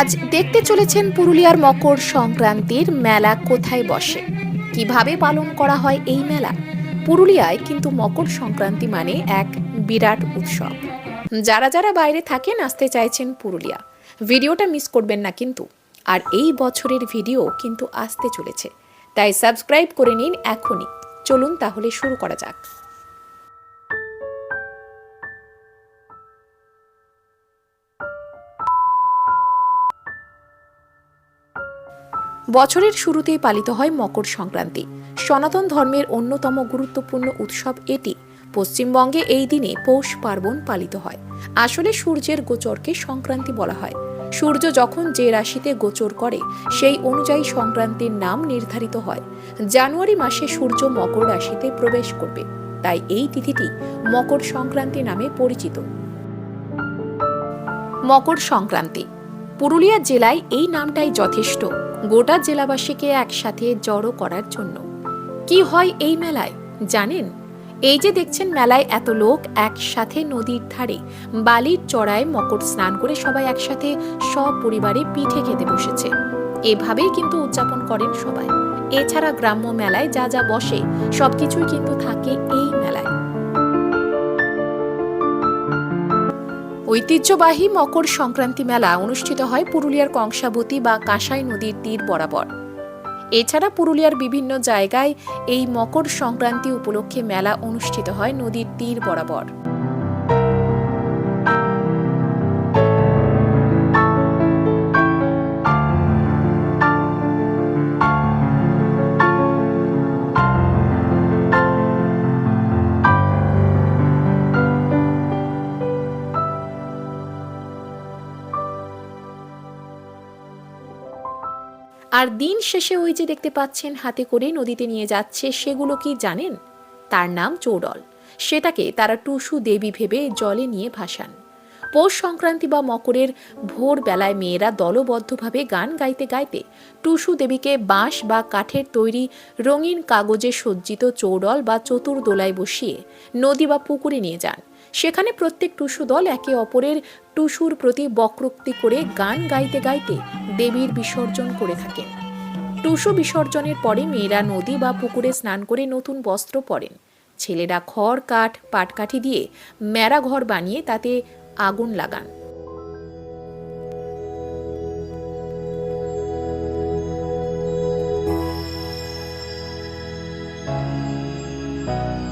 আজ দেখতে চলেছেন পুরুলিয়ার মকর সংক্রান্তির মেলা কোথায় বসে? কীভাবে পালন করা হয় এই মেলা? পুরুলিয়ায় কিন্তু মকর সংক্রান্তি মানে এক বিরাট উৎসব। যারা যারা বাইরে থাকেন, আসতে চাইছেন পুরুলিয়া, ভিডিওটা মিস করবেন না কিন্তু। আর এই বছরের ভিডিও কিন্তু আসতে চলেছে। তাই সাবস্ক্রাইব করে নিন এখনই। চলুন তাহলে শুরু করা যাক। বছরের শুরুতেই পালিত হয় মকর সংক্রান্তি। সনাতন ধর্মের অন্যতম গুরুত্বপূর্ণ উৎসব এটি। পশ্চিমবঙ্গে এই দিনে পৌষ পার্বণ পালিত হয়। আসলে সূর্যের গোচরকে সংক্রান্তি বলা হয়। সূর্য যখন যে রাশিতে গোচর করে, সেই অনুযায়ী সংক্রান্তির নাম নির্ধারিত হয়। জানুয়ারি মাসে সূর্য মকর রাশিতে প্রবেশ করবে। তাই এই তিথিটি মকর সংক্রান্তি নামে পরিচিত। মকর সংক্রান্তি। পুরুলিয়া জেলায় এই নামটাই যথেষ্ট। গোটা জেলাবাসীকে একসাথে জড়ো করার জন্য। কি হয় এই মেলায়? জানেন? এই যে দেখছেন মেলায় এত লোক একসাথে নদীর ধারে বালির চড়ায় মকর স্নান করে সবাই একসাথে সপরিবারে পিঠে খেতে বসেছে। এভাবেই কিন্তু উদযাপন করেন সবাই। এছাড়া গ্রাম্য মেলায় যা যা বসে, সবকিছুই কিন্তু থাকে এই মেলায়। ঐতিহ্যবাহী মকর সংক্রান্তি মেলা অনুষ্ঠিত হয় পুরুলিয়ার কংসাবতী বা কাঁসাই নদীর তীর বরাবর। এছাড়া পুরুলিয়ার বিভিন্ন জায়গায় এই মকর সংক্রান্তি উপলক্ষে মেলা অনুষ্ঠিত হয় নদীর তীর বরাবর। আর দিন শেষে ওই যে দেখতে পাচ্ছেন, হাতে করে নদীতে নিয়ে যাচ্ছে, সেগুলো কি জানেন? তার নাম চৌডল। সেটাকে তারা টুসু দেবী ভেবে জলে নিয়ে ভাসান। পৌষ সংক্রান্তি বা মকরের ভোর বেলায় মেয়েরা দলবদ্ধভাবে গান গাইতে গাইতে টুসু দেবীকে বাঁশ বা কাঠের তৈরি রঙিন কাগজে সজ্জিত চৌডল বা চতুর্দোলায় বসিয়ে নদী বা পুকুরে নিয়ে যান। সেখানে প্রত্যেক টুসু দল একে অপরের টুসুর প্রতি বক্রোক্তি করে গান গাইতে গাইতে দেবীর বিসর্জন করে থাকেন। টুসু বিসর্জনের পরে মেয়েরা নদী বা পুকুরে স্নান করে নতুন বস্ত্র পরেন। ছেলেরা খড়, কাঠ, পাটকাঠি দিয়ে মেরা ঘর বানিয়ে তাতে আগুন লাগান। নাই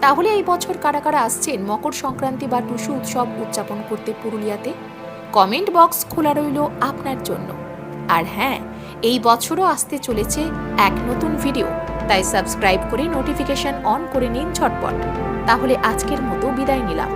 তাহলে এই বছর কারা কারা আসছেন মকর সংক্রান্তি বা টুসু উৎসব উদযাপন করতে পুরুলিয়াতে? কমেন্ট বক্স খোলা রইল আপনার জন্য। আর হ্যাঁ এই বছরও আসতে চলেছে এক নতুন ভিডিও তাই সাবস্ক্রাইব করে নোটিফিকেশন অন করে নিন ঝটপট। তাহলে আজকের মতো বিদায় নিলাম।